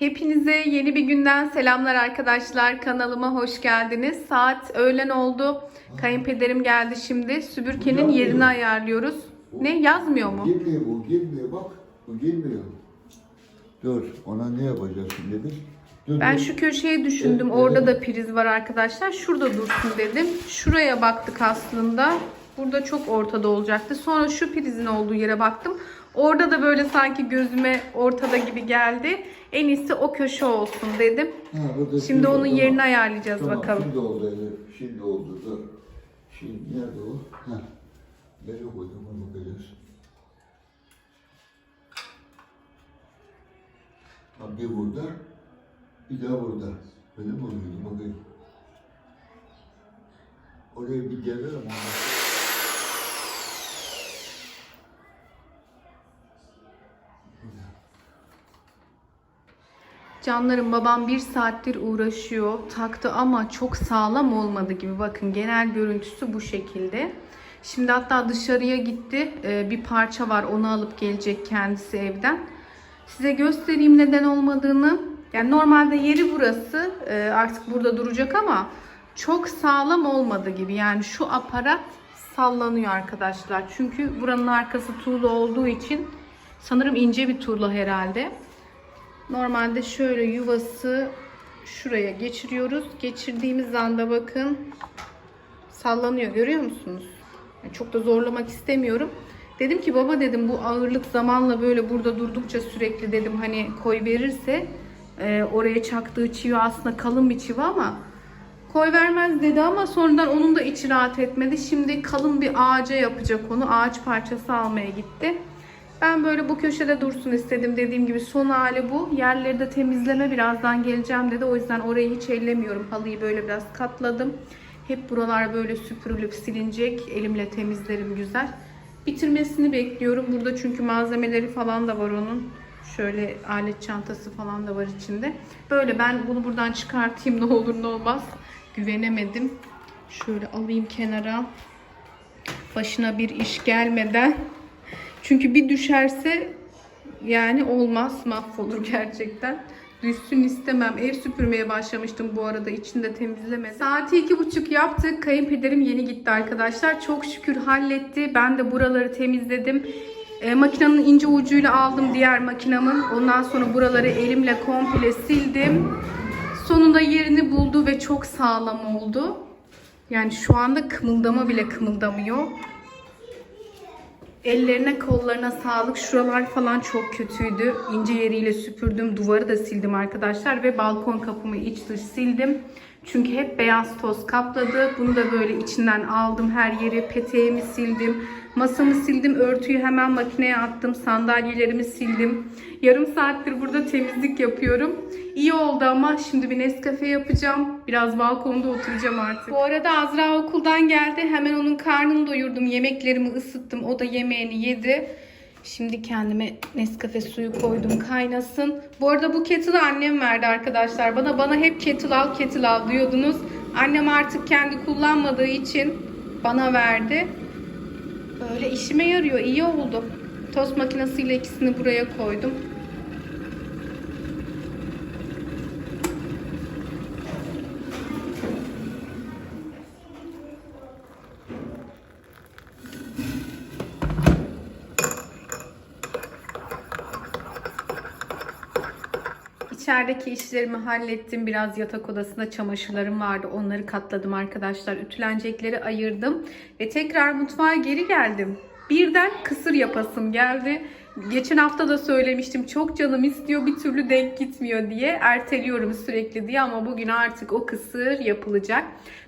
Hepinize yeni bir günden selamlar arkadaşlar. Kanalıma hoş geldiniz. Saat öğlen oldu. Kayınpederim geldi şimdi. Sübürgenin yerini ayarlıyoruz. Ne yazmıyor mu? Girmiyor bu, girmiyor bak. Bu girmiyor. Dur, ona ne yapacağız şimdi biz? Dur, Ben dur. şu köşeyi düşündüm. Orada da priz var arkadaşlar. Şurada dursun dedim. Şuraya baktık aslında. Burada çok ortada olacaktı. Sonra şu prizin olduğu yere baktım. Orada da böyle sanki gözüme ortada gibi geldi. En iyisi o köşe olsun dedim. Ha, burada Şimdi onun tamam. yerini ayarlayacağız Tamam, bakalım. Şimdi oldu Elif, şimdi oldu. Dur. Şimdi nerede o? Ha. Nereye koydum onu bakacağız. Ha, bir burada, bir daha burada. Öyle mi oluyordu? Bakayım. Oraya bir gelirim ama. Canlarım babam bir saattir uğraşıyor. Taktı ama çok sağlam olmadı gibi. Bakın genel görüntüsü bu şekilde. Şimdi hatta dışarıya gitti. Ee, bir parça var onu alıp gelecek kendisi evden. Size göstereyim neden olmadığını. Yani normalde yeri burası. Ee, artık burada duracak ama çok sağlam olmadı gibi. Yani şu aparat sallanıyor arkadaşlar. Çünkü buranın arkası tuğla olduğu için sanırım ince bir tuğla herhalde. Normalde şöyle yuvası şuraya geçiriyoruz. Geçirdiğimiz anda bakın sallanıyor. Görüyor musunuz? Yani çok da zorlamak istemiyorum. Dedim ki baba dedim bu ağırlık zamanla böyle burada durdukça sürekli dedim hani koy verirse e, oraya çaktığı çivi aslında kalın bir çivi ama koy vermez dedi ama sonradan onun da içi rahat etmedi. Şimdi kalın bir ağaca yapacak onu. Ağaç parçası almaya gitti. Ben böyle bu köşede dursun istedim. Dediğim gibi son hali bu. Yerleri de temizleme birazdan geleceğim dedi. O yüzden orayı hiç ellemiyorum. Halıyı böyle biraz katladım. Hep buralar böyle süpürülüp silinecek. Elimle temizlerim güzel. Bitirmesini bekliyorum. Burada çünkü malzemeleri falan da var onun. Şöyle alet çantası falan da var içinde. Böyle ben bunu buradan çıkartayım ne olur ne olmaz. Güvenemedim. Şöyle alayım kenara. Başına bir iş gelmeden. Çünkü bir düşerse yani olmaz mahvolur gerçekten. Düşsün istemem. Ev süpürmeye başlamıştım bu arada. içinde temizleme. Saati iki buçuk yaptık. Kayınpederim yeni gitti arkadaşlar. Çok şükür halletti. Ben de buraları temizledim. E, makinenin ince ucuyla aldım diğer makinamın. Ondan sonra buraları elimle komple sildim. Sonunda yerini buldu ve çok sağlam oldu. Yani şu anda kımıldama bile kımıldamıyor. Ellerine kollarına sağlık. Şuralar falan çok kötüydü. İnce yeriyle süpürdüm. Duvarı da sildim arkadaşlar. Ve balkon kapımı iç dış sildim. Çünkü hep beyaz toz kapladı. Bunu da böyle içinden aldım her yeri. Peteğimi sildim. Masamı sildim. Örtüyü hemen makineye attım. Sandalyelerimi sildim. Yarım saattir burada temizlik yapıyorum. İyi oldu ama şimdi bir Nescafe yapacağım. Biraz balkonda oturacağım artık. Bu arada Azra okuldan geldi. Hemen onun karnını doyurdum. Yemeklerimi ısıttım. O da yemeğini yedi. Şimdi kendime Nescafe suyu koydum kaynasın. Bu arada bu kettle'ı annem verdi arkadaşlar. Bana bana hep kettle al kettle al diyordunuz. Annem artık kendi kullanmadığı için bana verdi. Böyle işime yarıyor. iyi oldu. Tost makinesiyle ikisini buraya koydum. İçerideki işlerimi hallettim. Biraz yatak odasında çamaşırlarım vardı. Onları katladım arkadaşlar. Ütülenecekleri ayırdım. Ve tekrar mutfağa geri geldim. Birden kısır yapasım geldi. Geçen hafta da söylemiştim. Çok canım istiyor bir türlü denk gitmiyor diye. Erteliyorum sürekli diye ama bugün artık o kısır yapılacak.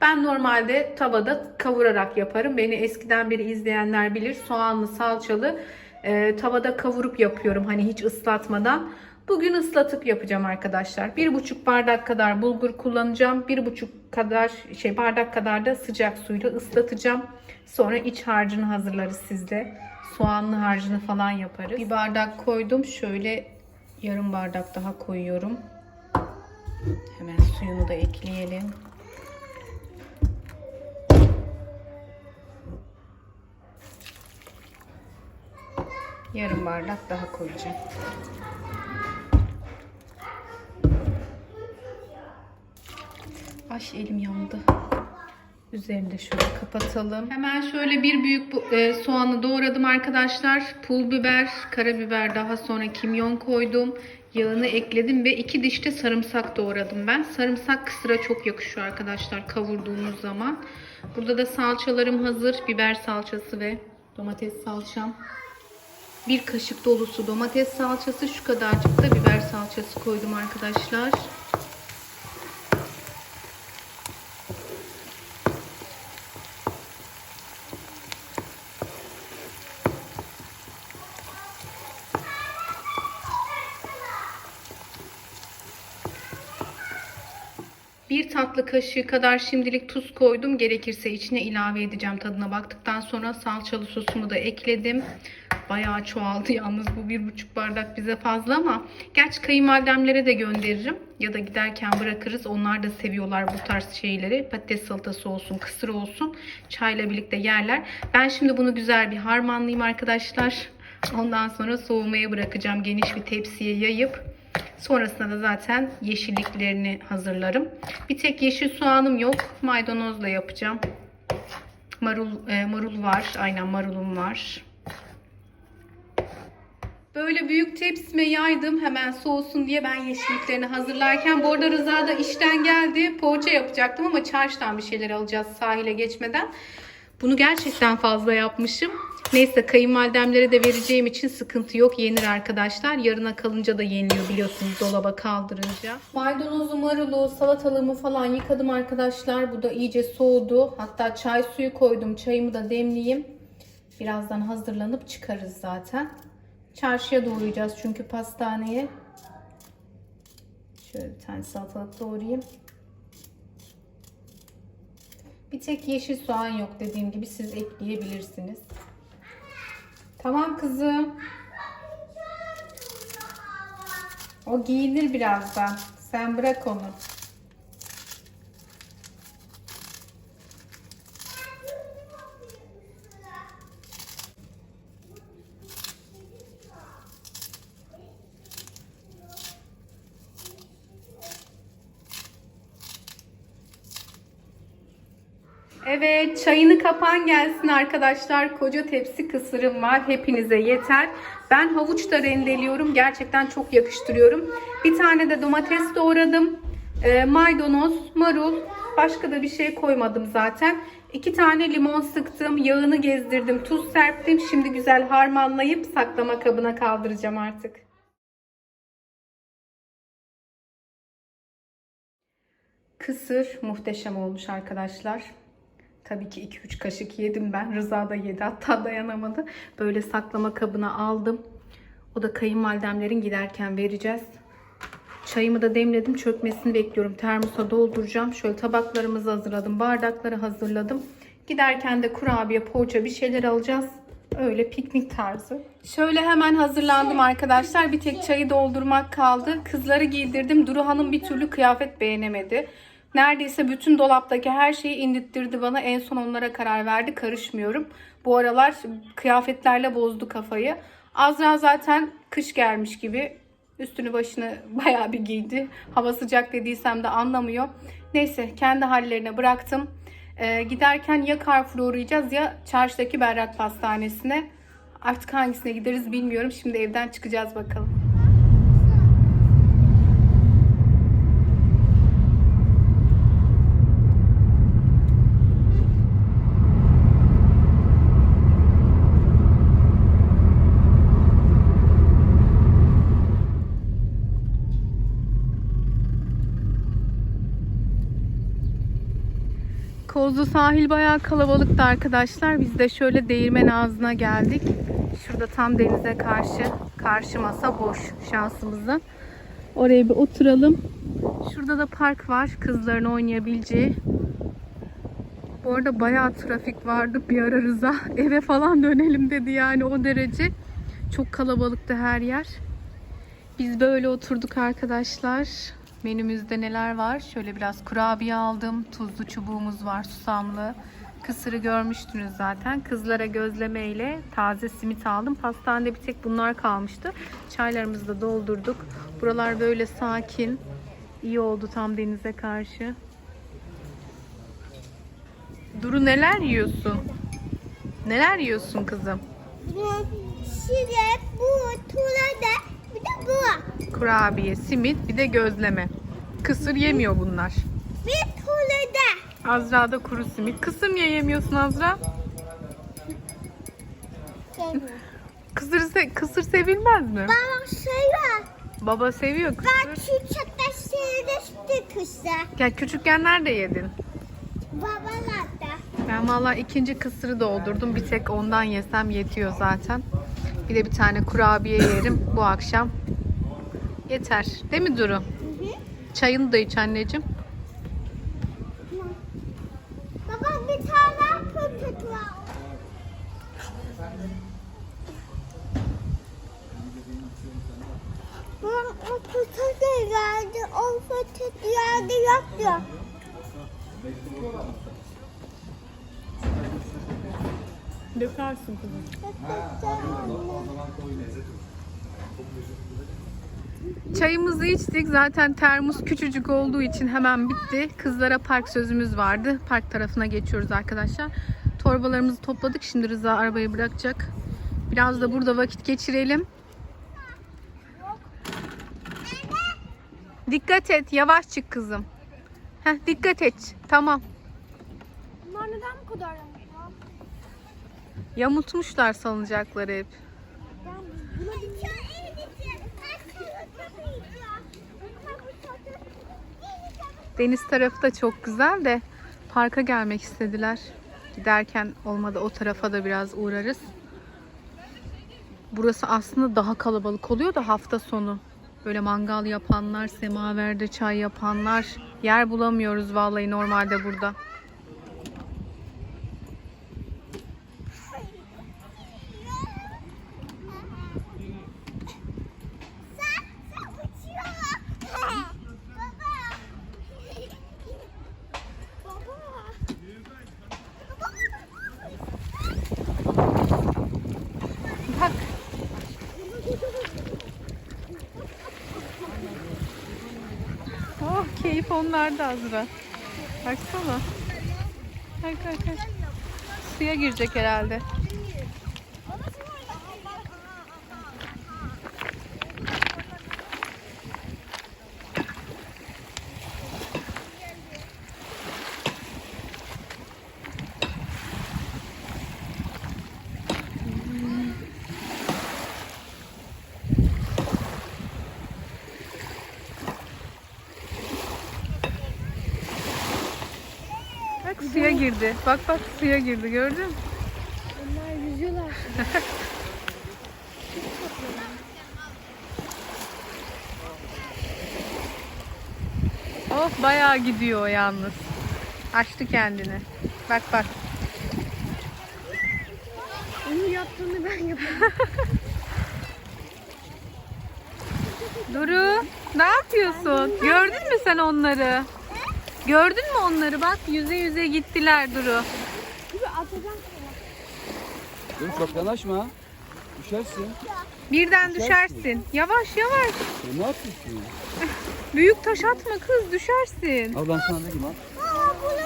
Ben normalde tavada kavurarak yaparım. Beni eskiden beri izleyenler bilir. Soğanlı, salçalı e, tavada kavurup yapıyorum. Hani hiç ıslatmadan. Bugün ıslatıp yapacağım arkadaşlar. Bir buçuk bardak kadar bulgur kullanacağım. Bir buçuk kadar şey bardak kadar da sıcak suyla ıslatacağım. Sonra iç harcını hazırlarız sizde. Soğanlı harcını falan yaparız. Bir bardak koydum. Şöyle yarım bardak daha koyuyorum. Hemen suyunu da ekleyelim. Yarım bardak daha koyacağım. Ay elim yandı. Üzerini de şöyle kapatalım. Hemen şöyle bir büyük e, soğanı doğradım arkadaşlar. Pul biber, karabiber daha sonra kimyon koydum. Yağını ekledim ve iki diş de sarımsak doğradım ben. Sarımsak kısıra çok yakışıyor arkadaşlar kavurduğumuz zaman. Burada da salçalarım hazır. Biber salçası ve domates salçam. Bir kaşık dolusu domates salçası. Şu kadarcık da biber salçası koydum arkadaşlar. Tatlı kaşığı kadar şimdilik tuz koydum. Gerekirse içine ilave edeceğim tadına baktıktan sonra salçalı sosumu da ekledim. Bayağı çoğaldı yalnız bu bir buçuk bardak bize fazla ama gerçi kayınvalidemlere de gönderirim. Ya da giderken bırakırız. Onlar da seviyorlar bu tarz şeyleri. Patates salatası olsun, kısır olsun. Çayla birlikte yerler. Ben şimdi bunu güzel bir harmanlayayım arkadaşlar. Ondan sonra soğumaya bırakacağım. Geniş bir tepsiye yayıp Sonrasında da zaten yeşilliklerini hazırlarım. Bir tek yeşil soğanım yok. Maydanozla yapacağım. Marul, e, marul var. Aynen marulum var. Böyle büyük tepsime yaydım hemen soğusun diye ben yeşilliklerini hazırlarken. Bu arada Rıza da işten geldi. Poğaça yapacaktım ama çarşıdan bir şeyler alacağız sahile geçmeden. Bunu gerçekten fazla yapmışım. Neyse kayınvalidemlere de vereceğim için sıkıntı yok. Yenir arkadaşlar. Yarına kalınca da yeniliyor biliyorsunuz dolaba kaldırınca. Maydanozu, marulu, salatalığımı falan yıkadım arkadaşlar. Bu da iyice soğudu. Hatta çay suyu koydum. Çayımı da demleyeyim. Birazdan hazırlanıp çıkarız zaten. Çarşıya doğrayacağız çünkü pastaneye. Şöyle bir tane salatalık doğrayayım. Bir tek yeşil soğan yok dediğim gibi siz ekleyebilirsiniz. Tamam kızım. O giyinir birazdan. Sen bırak onu. Evet, çayını kapan gelsin arkadaşlar. Koca tepsi kısırım var. Hepinize yeter. Ben havuç da rendeliyorum. Gerçekten çok yakıştırıyorum. Bir tane de domates doğradım. Ee, maydanoz, marul. Başka da bir şey koymadım zaten. İki tane limon sıktım. Yağını gezdirdim. Tuz serptim. Şimdi güzel harmanlayıp saklama kabına kaldıracağım artık. Kısır muhteşem olmuş arkadaşlar. Tabii ki 2-3 kaşık yedim ben. Rıza da yedi hatta dayanamadı. Böyle saklama kabına aldım. O da kayınvalidemlerin giderken vereceğiz. Çayımı da demledim. Çökmesini bekliyorum. Termosa dolduracağım. Şöyle tabaklarımızı hazırladım. Bardakları hazırladım. Giderken de kurabiye, poğaça bir şeyler alacağız. Öyle piknik tarzı. Şöyle hemen hazırlandım arkadaşlar. Bir tek çayı doldurmak kaldı. Kızları giydirdim. Duru Hanım bir türlü kıyafet beğenemedi. Neredeyse bütün dolaptaki her şeyi indirttirdi bana. En son onlara karar verdi. Karışmıyorum. Bu aralar kıyafetlerle bozdu kafayı. Azra zaten kış gelmiş gibi üstünü başını bayağı bir giydi. Hava sıcak dediysem de anlamıyor. Neyse kendi hallerine bıraktım. Ee, giderken ya Carrefour'a uğrayacağız ya çarşıdaki Berrak Pastanesi'ne. Artık hangisine gideriz bilmiyorum. Şimdi evden çıkacağız bakalım. Kozlu sahil bayağı kalabalıktı arkadaşlar. Biz de şöyle değirmen ağzına geldik. Şurada tam denize karşı karşı masa boş şansımıza. Oraya bir oturalım. Şurada da park var kızların oynayabileceği. Bu arada bayağı trafik vardı bir ara Rıza. Eve falan dönelim dedi yani o derece. Çok kalabalıktı her yer. Biz böyle oturduk arkadaşlar. Menümüzde neler var? Şöyle biraz kurabiye aldım. Tuzlu çubuğumuz var, susamlı. Kısırı görmüştünüz zaten. Kızlara gözleme ile taze simit aldım. Pastanede bir tek bunlar kalmıştı. Çaylarımızı da doldurduk. Buralar böyle sakin. İyi oldu tam denize karşı. Duru neler yiyorsun? Neler yiyorsun kızım? Şire, bu, turada, bir de bu. Kurabiye, simit, bir de gözleme. Kısır yemiyor bunlar. Bir turada. Azra da kuru simit. Kısır niye yemiyorsun Azra? Kısır, se- kısır sevilmez mi? Baba seviyor. Baba seviyor Ben kısır. şu çakta seyreşti kızı. Ya küçükken nerede yedin? Babalar da. Ben valla ikinci kısırı doldurdum. Bir tek ondan yesem yetiyor zaten. Bir de bir tane kurabiye yerim bu akşam. Yeter. Değil mi Duru? Çayını da iç anneciğim. Baba bir tane köpek var. O köpek de geldi. O köpek yerde yoktu. Dökersin kızım. Çayımızı içtik. Zaten termos küçücük olduğu için hemen bitti. Kızlara park sözümüz vardı. Park tarafına geçiyoruz arkadaşlar. Torbalarımızı topladık. Şimdi Rıza arabayı bırakacak. Biraz da burada vakit geçirelim. Dikkat et. Yavaş çık kızım. Heh, dikkat et. Tamam. Bunlar neden bu kadar yamuk Yamultmuşlar salıncakları hep. Deniz tarafı da çok güzel de parka gelmek istediler. Giderken olmadı o tarafa da biraz uğrarız. Burası aslında daha kalabalık oluyor da hafta sonu. Böyle mangal yapanlar, semaverde çay yapanlar. Yer bulamıyoruz vallahi normalde burada. Keyif onlarda Azra. Baksana. Bak bak bak. Suya girecek herhalde. Bak suya girdi. Bak bak suya girdi gördün mü? Onlar yüzüyorlar. Oh bayağı gidiyor o yalnız. Açtı kendini. Bak bak. Onun yaptığını ben yapıyorum. Duru ne yapıyorsun? Gördün mü sen onları? Gördün mü onları? Bak yüze yüze gittiler Duru. Gibi atacağım. Dur çok yanaşma. Düşersin. Birden düşersin. Yavaş yavaş. Sen ne yapıyorsun? Büyük taş atma kız düşersin. Al ben sana dedim al. Baba bunu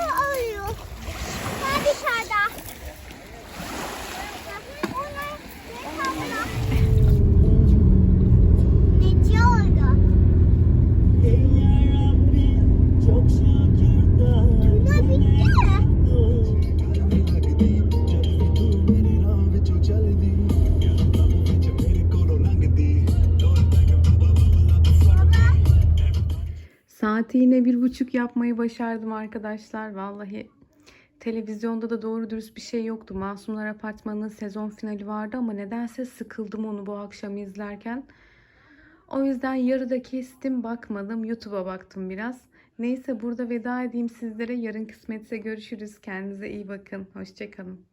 Saati yine bir buçuk yapmayı başardım arkadaşlar. Vallahi televizyonda da doğru dürüst bir şey yoktu. Masumlar Apartmanı'nın sezon finali vardı ama nedense sıkıldım onu bu akşam izlerken. O yüzden yarıda kestim bakmadım. YouTube'a baktım biraz. Neyse burada veda edeyim sizlere. Yarın kısmetse görüşürüz. Kendinize iyi bakın. Hoşçakalın.